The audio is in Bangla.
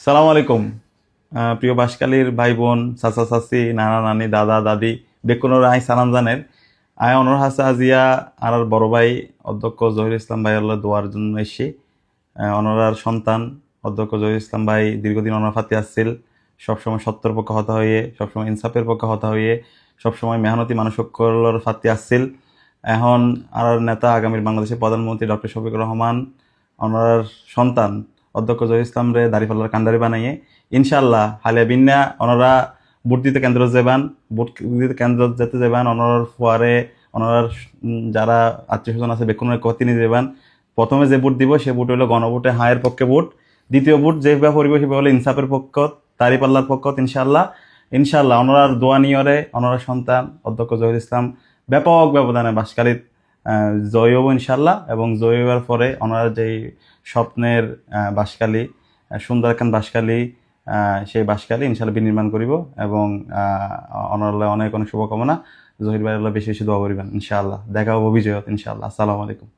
সালাম আলাইকুম। প্রিয় বাসকালীর ভাই বোন চাচা, চাচি, নানা, নানি, দাদা, দাদি, বেকুনোর আই সালাম জানের আয় অনর হাসা আজিয়া আর আর বড় ভাই অধ্যক্ষ জহির ইসলাম ভাই আল্লাহ দোয়ার জন্য এসে অনরার সন্তান অধ্যক্ষ জহির ইসলাম ভাই দীর্ঘদিন অনর ফাতে আসছিল সবসময় সত্যের পক্ষে হতা হইয়ে সবসময় ইনসাফের পক্ষে হতা হইয়ে সবসময় মেহনতি মানুষ ফাতে আসছিল এখন আর নেতা আগামীর বাংলাদেশের প্রধানমন্ত্রী ডক্টর শফিকুর রহমান ওনার সন্তান অধ্যক্ষ জহির ইসলাম রে দাঁড়িপাল্লার কান্ডারি বানাইয়ে ইনশাল্লাহ হালে বিন্যা ওনারা ভোট দিতে কেন্দ্র যাবেন ভোট দিতে কেন্দ্র যেতে যাবেন ওনার ফুয়ারে ওনার যারা আত্মীয় স্বজন আছে, বেকুনের কতি নিয়ে যাবেন প্রথমে যে ভোট দিব, সে ভোট হলো গণভোটে হায়ের পক্ষে ভোট দ্বিতীয় ভোট যেভাবে পরিব সেভাবে হলো ইনসাফের পক্ষ দাঁড়িপাল্লার পক্ষ ইনশাল্লাহ ইনশাল্লাহ ওনার দোয়া নিয়রে ওনার সন্তান, অধ্যক্ষ জহির ইসলাম, ব্যাপক ব্যবধানে বাসকালীর জয় হব ইনশাল্লাহ এবং জয় হওয়ার পরে ওনারা যেই স্বপ্নের বাসকালী সুন্দরকান বাসকালী সেই বাসকালী ইনশাল্লাহ বিনির্মাণ করিব এবং ওনার অনেক অনেক শুভকামনা। জহির ভাই বেশি বেশি দোয়া করিবেন ইনশাআল্লাহ। দেখা হব বিজয়ত ইনশাআল্লাহ। আসসালামু আলাইকুম।